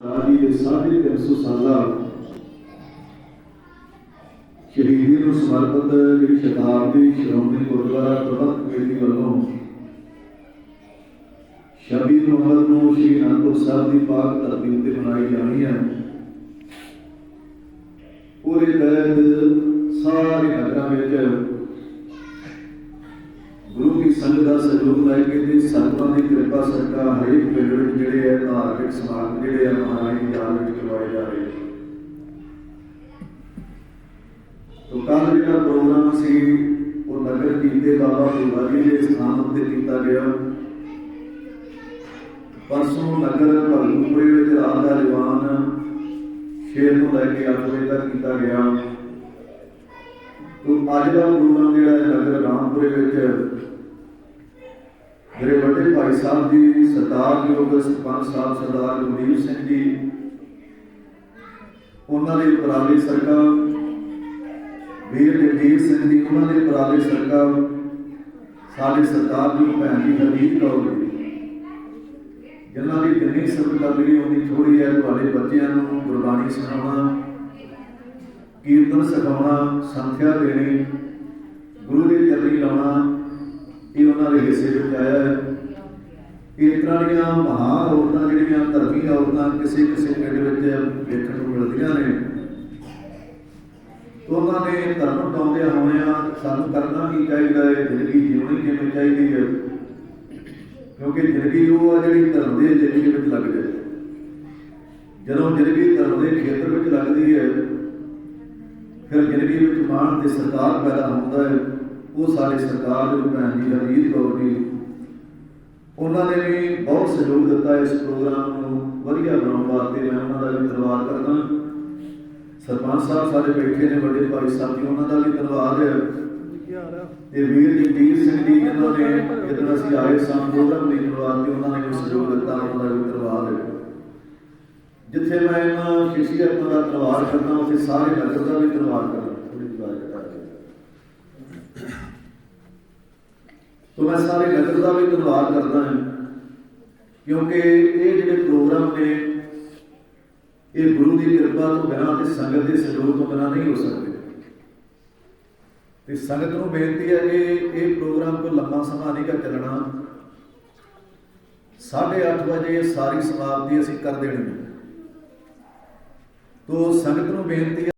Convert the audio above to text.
ਰਾਜੀ ਦੇ ਸਾਢੇ ਤਿੰਨ ਸੌ ਸਾਲਾ ਸ਼ਹੀਦੀ ਨੂੰ ਸਮਰਪਿਤ ਜਿਹੜੀ ਸ਼ਤਾਬਦੀ ਸ਼੍ਰੋਮਣੀ ਗੁਰਦੁਆਰਾ ਪ੍ਰਬੰਧਕ ਕਮੇਟੀ ਵੱਲੋਂ 26 ਨਵੰਬਰ ਨੂੰ ਸ਼੍ਰੀ ਅਨੰਦਪੁਰ ਸਾਹਿਬ ਦੀ ਪਾਕ ਧਰਤੀ ਉੱਤੇ ਮਨਾਈ ਜਾਣੀ ਹੈ। ਪੂਰੇ ਤਹਿਤ ਸਾਰੇ ਨਗਰਾਂ ਵਿੱਚ ਗੁਰੂ ਕੀ ਸੰਗਤ ਦਾ ਸਹਿਯੋਗ ਲੈ ਤੇ ਸੰਤਾਂ ਦੀ ਕਿਰਪਾ ਸਰਕਾਰ ਹਰੇਕ ਪਿੰਡ ਵਿੱਚ ਜਿਹੜੇ ਹੈ ਧਾਰਮਿਕ ਸਮਾਗਮ ਜਿਹੜੇ ਆ ਮਹਾਰਾਜ ਦੀ ਯਾਦ ਵਿੱਚ ਕਰਵਾਏ ਜਾ ਰਹੇ ਤੋ ਕੱਲ ਜਿਹੜਾ ਪ੍ਰੋਗਰਾਮ ਸੀ, ਉਹ ਨਗਰ ਕੀਤੇ ਬਾਬਾ ਬੁੱਢਾ ਦੇ ਸਥਾਨ ਉੱਤੇ ਕੀਤਾ ਗਿਆ। ਪਰਸੋਂ ਨਗਰ ਭਗਤੂਪੁਰੇ ਵਿੱਚ ਰਾਤ ਦਾ ਦੀਵਾਨ ਸ਼ੇਰ ਨੂੰ ਲੈ ਕੇ 8 ਵਜੇ ਤੱਕ ਕੀਤਾ ਗਿਆ। ਤੋ ਅੱਜ ਦਾ ਪ੍ਰੋਗਰਾਮ ਜਿਹੜਾ ਨਗਰ ਰਾਮਪੁਰੇ ਵਿੱਚ ਵੱਡੇ ਭਾਈ ਸਾਹਿਬ ਜੀ ਸਰਦਾਰਯੋਗ ਸਰਪੰਚ ਸਾਹਿਬ, ਸਰਦਾਰ ਗੁਰਦੀਪ ਸਿੰਘ ਜੀ, ਉਹਨਾਂ ਦੇ ਉਪਰਾਲੇ ਸਰਕਾਰ ਵੀਰ ਜਗਦੀਪ ਸਿੰਘ ਜੀ, ਉਹਨਾਂ ਦੇ ਉਪਰਾਲੇ ਸਰਕਾਰ ਸਾਡੇ ਸਰਦਾਰ ਜੀ, ਭੈਣ ਜੀ ਹਰਦੀਪ ਕੌਰ ਜੀ। ਜਿਨ੍ਹਾਂ ਦੀ ਜਿੰਨੀ ਸਬਕ ਲੱਗਦੀ ਉਹਦੀ ਥੋੜੀ ਹੈ। ਤੁਹਾਡੇ ਬੱਚਿਆਂ ਨੂੰ ਗੁਰਬਾਣੀ ਸਿਖਾਉਣਾ ਕੀਰਤਨ ਸਿਖਾਉਣਾ, ਸੰਥਿਆ ਦੇਣੀ, ਗੁਰੂ ਦੇ ਚਰਨੀ ਲਾਉਣਾ ਇਹ ਉਹਨਾਂ ਦੇ ਹਿੱਸੇ ਵਿੱਚ ਆਇਆ ਹੈ। ਇਸ ਤਰ੍ਹਾਂ ਦੀਆਂ ਮਹਾਨ ਔਰਤਾਂ ਜਿਹੜੀਆਂ ਧਰਮੀ ਔਰਤਾਂ ਕਿਸੇ ਕਿਸੇ ਪਿੰਡ ਵਿੱਚ ਵੇਖਣ ਨੂੰ ਮਿਲਦੀਆਂ ਨੇ। ਉਹਨਾਂ ਨੇ ਧਰਮ ਟਾਉਂਦਿਆਂ ਹੋਇਆਂ ਸਾਨੂੰ ਕਰਨਾ ਕੀ ਚਾਹੀਦਾ ਹੈ, ਜ਼ਿੰਦਗੀ ਜਿਉਣੀ ਕਿਵੇਂ ਚਾਹੀਦੀ ਹੈ? ਕਿਉਂਕਿ ਜ਼ਿੰਦਗੀ ਉਹ ਆ ਜਿਹੜੀ ਧਰਮ ਦੇ ਜ਼ਿੰਦਗੀ ਵਿੱਚ ਲੱਗ ਜਾਏ ਜਦੋਂ ਜ਼ਿੰਦਗੀ ਧਰਮ ਦੇ ਖੇਤਰ ਵਿੱਚ ਲੱਗਦੀ ਹੈ, ਫਿਰ ਜ਼ਿੰਦਗੀ ਵਿੱਚ ਮਾਣ ਤੇ ਸਰਕਾਰ ਪੈਦਾ ਹੁੰਦਾ ਹੈ। ਉਹ ਸਾਡੇ ਸਰਕਾਰ ਜੋ ਭੈਣ ਜੀ ਹਰਜੀਤ ਕੌਰ ਜੀ ਉਹਨਾਂ ਨੇ ਵੀ ਬਹੁਤ ਸਹਿਯੋਗ ਦਿੱਤਾ ਇਸ ਪ੍ਰੋਗਰਾਮ ਨੂੰ, ਵਧੀਆ ਬਣਾਉਣ ਵਾਸਤੇ ਮੈਂ ਉਹਨਾਂ ਦਾ ਵੀ ਧੰਨਵਾਦ ਕਰਦਾ ਸਰਪੰਚ ਸਾਹਿਬ ਸਾਡੇ ਬੈਠੇ ਨੇ, ਵੱਡੇ ਭਾਈ ਸਾਹਿਬ ਜੀ, ਉਹਨਾਂ ਦਾ ਵੀ ਧੰਨਵਾਦ ਹੈ। ਤੇ ਵੀਰ ਜਗਦੀਪ ਸਿੰਘ ਜੀ, ਜਿਨ੍ਹਾਂ ਨੇ ਜਦੋਂ ਅਸੀਂ ਆਏ ਸਾਂ ਪ੍ਰੋਗਰਾਮ ਲਈ ਧੰਨਵਾਦ ਤੇ ਉਹਨਾਂ ਨੇ ਵੀ ਸਹਿਯੋਗ ਦਿੱਤਾ, ਉਹਨਾਂ ਦਾ ਵੀ ਧੰਨਵਾਦ ਹੈ। ਜਿੱਥੇ ਮੈਂ ਇਹਨਾਂ ਸ਼ਖਸੀਅਤਾਂ ਦਾ ਧੰਨਵਾਦ ਕਰਦਾ, ਉੱਥੇ ਸਾਰੇ ਨਗਰ ਦਾ ਵੀ ਧੰਨਵਾਦ ਕਰਦਾ। ਥੋੜੀ ਜਿਹੀ ਆਵਾਜ਼ ਘਟਾ ਕੇ ਮੈਂ ਸਾਰੇ ਨਗਰ ਦਾ ਵੀ ਧੰਨਵਾਦ ਕਰਦਾ ਹਾਂ। ਕਿਉਂਕਿ ਇਹ ਜਿਹੜੇ ਪ੍ਰੋਗਰਾਮ ਨੇ, ਇਹ ਗੁਰੂ ਦੀ ਕਿਰਪਾ ਤੋਂ ਬਿਨਾਂ ਤੇ ਸੰਗਤ ਦੇ ਸਹਿਯੋਗ ਤੋਂ ਬਿਨਾਂ ਨਹੀਂ ਹੋ ਸਕਦੇ। ਤੇ ਸੰਗਤ ਨੂੰ ਬੇਨਤੀ ਹੈ ਕਿ ਇਹ ਪ੍ਰੋਗਰਾਮ ਕੋਈ ਲੰਮਾ ਸਮਾਂ ਨਹੀਂ ਗਾ ਚੱਲਣਾ। 8:30 ਵਜੇ ਸਾਰੀ ਸਮਾਪਤੀ ਅਸੀਂ ਕਰ ਦੇਣੀ ਹੈ। ਤੋ ਸੰਗਤ ਨੂੰ ਬੇਨਤੀ ਹੈ